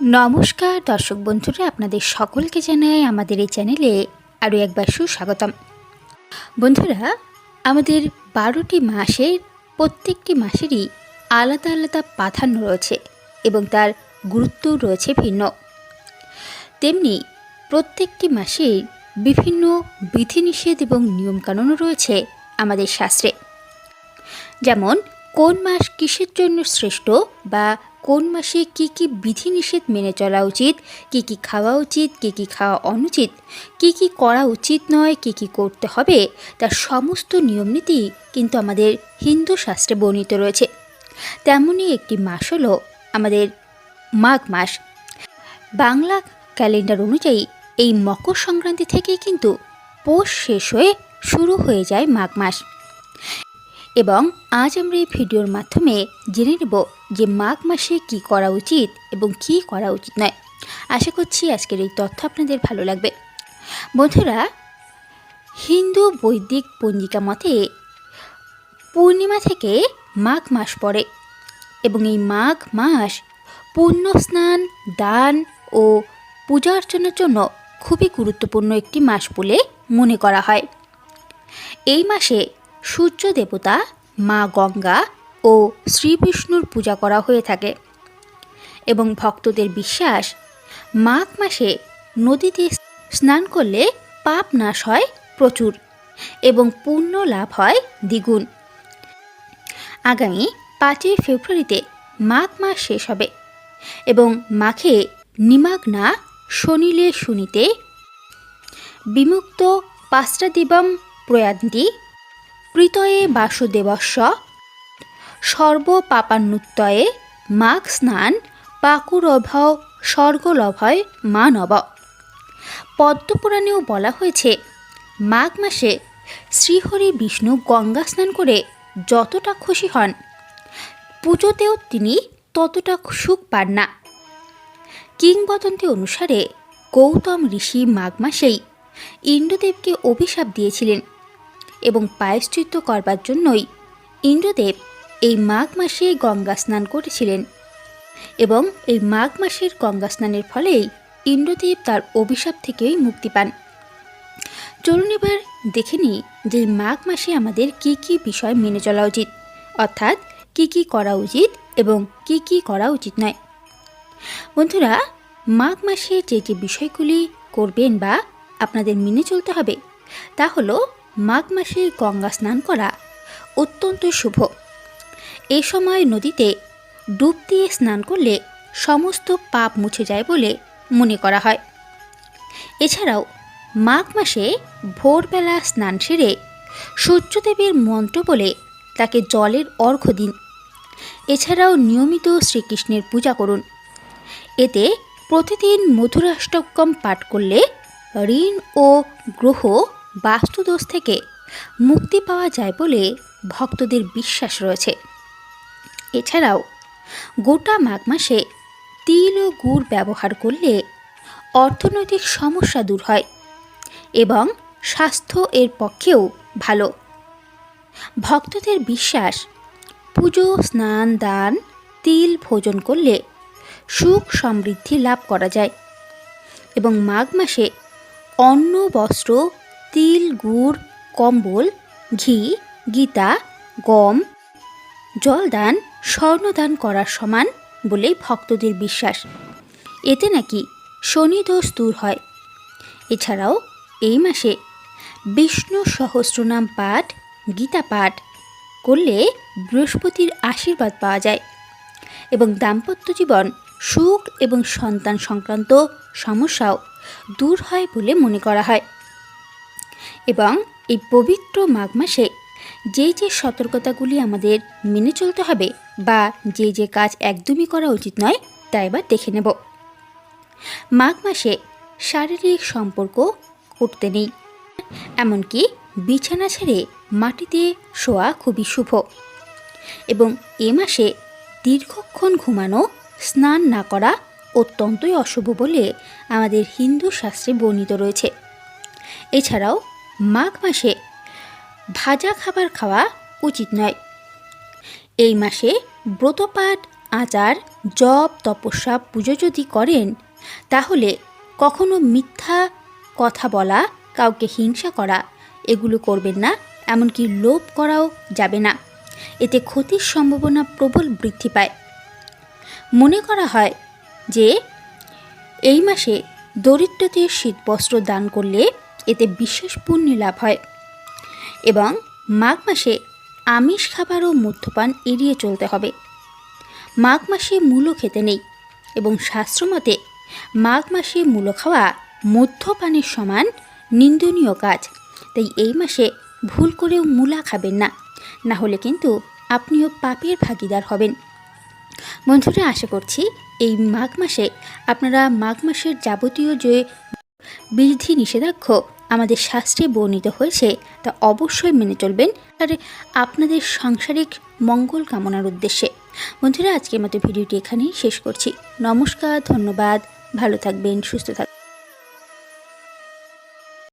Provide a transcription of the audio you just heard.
নমস্কার, দর্শক বন্ধুরা, আপনাদের সকলকে জানাই আমাদের এই চ্যানেলে আরও একবার সুস্বাগতম। বন্ধুরা, আমাদের বারোটি মাসের, প্রত্যেকটি মাসেরই আলাদা আলাদা প্রাধান্য রয়েছে এবং তার গুরুত্বও রয়েছে ভিন্ন। তেমনি প্রত্যেকটি মাসের বিভিন্ন বিধিনিষেধ এবং নিয়মকানুনও রয়েছে আমাদের শাস্ত্রে। যেমন, কোন মাস কিসের জন্য শ্রেষ্ঠ বা কোন মাসে কি কি বিধিনিষেধ মেনে চলা উচিত, কি কি খাওয়া উচিত, কি কি খাওয়া অনুচিত, কি কি করা উচিত নয়, কি কি করতে হবে, তার সমস্ত নিয়মনীতি কিন্তু আমাদের হিন্দু শাস্ত্রে বর্ণিত রয়েছে। তেমনই একটি মাস হলো আমাদের মাঘ মাস। বাংলা ক্যালেন্ডার অনুযায়ী এই মকর সংক্রান্তি থেকেই কিন্তু পৌষ শেষ হয়ে শুরু হয়ে যায় মাঘ মাস। এবং আজ আমরা এই ভিডিওর মাধ্যমে জেনে নেব যে মাঘ মাসে কি করা উচিত এবং কি করা উচিত নয়। আশা করছি আজকের এই তথ্য আপনাদের ভালো লাগবে। বন্ধুরা, হিন্দু বৈদিক পঞ্জিকা মতে পূর্ণিমা থেকে মাঘ মাস পড়ে এবং এই মাঘ মাস পুণ্য স্নান, দান ও পূজা অর্চনার জন্য খুবই গুরুত্বপূর্ণ একটি মাস বলে মনে করা হয়। এই মাসে সূর্য দেবতা মা গঙ্গা ও শ্রী বিষ্ণুর পূজা করা হয়ে থাকে। এবং ভক্তদের বিশ্বাস, মাঘ মাসে নদীতে স্নান করলে পাপ নাশ হয় প্রচুর এবং পুণ্য লাভ হয় দ্বিগুণ। আগামী পাঁচই ফেব্রুয়ারিতে মাঘ মাস শেষ হবে এবং মাঘে নিমাগ্না শনিলে শুনিতে বিমুক্ত পাশ্চাদিবম প্রয়ান্তি প্রীতয়ে বাসুদেবস্ব সর্বপাপান্নুত্তয়ে মাঘ স্নান, পাকুরভয়, স্বর্গলভয় মানব। পদ্মপুরাণেও বলা হয়েছে, মাঘ মাসে শ্রীহরি বিষ্ণু গঙ্গা স্নান করে যতটা খুশি হন, পুজোতেও তিনি ততটা সুখ পান না। কিংবদন্তি অনুসারে গৌতম ঋষি মাঘ মাসেই ইন্দ্রদেবকে অভিশাপ দিয়েছিলেন। এবং পায়শ্চিত্ত করবার জন্যই ইন্দ্রদেব এই মাঘ মাসে গঙ্গা স্নান করেছিলেন এবং এই মাঘ মাসের গঙ্গা স্নানের ফলেই ইন্দ্রদেব তার অভিশাপ থেকেই মুক্তি পান। চলুন এবার দেখে নিই যে মাঘ মাসে আমাদের কি কি বিষয় মেনে চলা উচিত, অর্থাৎ কি কি করা উচিত এবং কি কি করা উচিত নয়। বন্ধুরা, মাঘ মাসে যে যে বিষয়গুলি করবেন বা আপনাদের মেনে চলতে হবে তা হলো মাঘ মাসে গঙ্গা স্নান করা অত্যন্ত শুভ। এ সময় নদীতে ডুব দিয়ে স্নান করলে সমস্ত পাপ মুছে যায় বলে মনে করা হয়। এছাড়াও মাঘ মাসে ভোরবেলা স্নান সেরে সূর্যদেবের মন্ত্র বলে তাকে জলের অর্ঘ্য দিন। এছাড়াও নিয়মিত শ্রীকৃষ্ণের পূজা করুন। এতে প্রতিদিন মধুরাষ্টকম পাঠ করলে ঋণ ও গ্রহ বাস্তুদোষ থেকে মুক্তি পাওয়া যায় বলে ভক্তদের বিশ্বাস রয়েছে। এছাড়াও গোটা মাঘ মাসে তিল ও গুড় ব্যবহার করলে অর্থনৈতিক সমস্যা দূর হয় এবং স্বাস্থ্য এর পক্ষেও ভালো। ভক্তদের বিশ্বাস, পুজো, স্নান, দান, তিল ভোজন করলে সুখ সমৃদ্ধি লাভ করা যায় এবং মাঘ মাসে অন্ন, বস্ত্র তিল, গুড়, কম্বল, ঘি, গীতা, গম, জলদান, স্বর্ণদান করার সমান বলেই ভক্তদের বিশ্বাস। এতে নাকি শনি দোষ দূর হয়। এছাড়াও এই মাসে বিষ্ণু সহস্রনাম পাঠ, গীতা পাঠ করলে বৃহস্পতির আশীর্বাদ পাওয়া যায় এবং দাম্পত্য জীবন সুখ এবং সন্তান সংক্রান্ত সমস্যাও দূর হয় বলে মনে করা হয়। এবং এই পবিত্র মাঘ মাসে যে যে সতর্কতাগুলি আমাদের মেনে চলতে হবে বা যে যে কাজ একদমই করা উচিত নয়, তা এবার দেখে নেব। মাঘ মাসে শারীরিক সম্পর্ক করতে নেই, এমনকি বিছানা ছেড়ে মাটিতে শোয়া খুবই শুভ। এবং এ মাসে দীর্ঘক্ষণ ঘুমানো, স্নান না করা অত্যন্তই অশুভ বলে আমাদের হিন্দু শাস্ত্রে বর্ণিত রয়েছে। এছাড়াও মাঘ মাসে ভাজা খাবার খাওয়া উচিত নয়। এই মাসে ব্রতপাঠ, আচার, জপ, তপস্যা, পুজো যদি করেন, তাহলে কখনো মিথ্যা কথা বলা, কাউকে হিংসা করা, এগুলো করবেন না, এমনকি লোভ করাও যাবে না। এতে ক্ষতির সম্ভাবনা প্রবল বৃদ্ধি পায়। মনে করা হয় যে, এই মাসে দরিদ্রদের শীতবস্ত্র দান করলে এতে বিশেষ পুণ্য লাভ হয়। এবং মাঘ মাসে আমিষ খাবার ও মদ্যপান এড়িয়ে চলতে হবে। মাঘ মাসে মূলো খেতে নেই এবং শাস্ত্রমতে মাঘ মাসে মূলো খাওয়া মদ্যপানের সমান নিন্দনীয় কাজ। তাই এই মাসে ভুল করেও মূলা খাবেন না। না হলে কিন্তু আপনিও পাপের ভাগিদার হবেন। বন্ধুরা, আশা করছি এই মাঘ মাসে আপনারা মাঘ মাসের যাবতীয় যে বিধি নিষেধাজ্ঞ আমাদের শাস্ত্রে বর্ণিত হয়েছে, তা অবশ্যই মেনে চলবেন। আর আপনাদের সাংসারিক মঙ্গল কামনার উদ্দেশ্যে। বন্ধুরা, আজকের মতো ভিডিওটি এখানেই শেষ করছি। নমস্কার, ধন্যবাদ। ভালো থাকবেন, সুস্থ থাকবেন।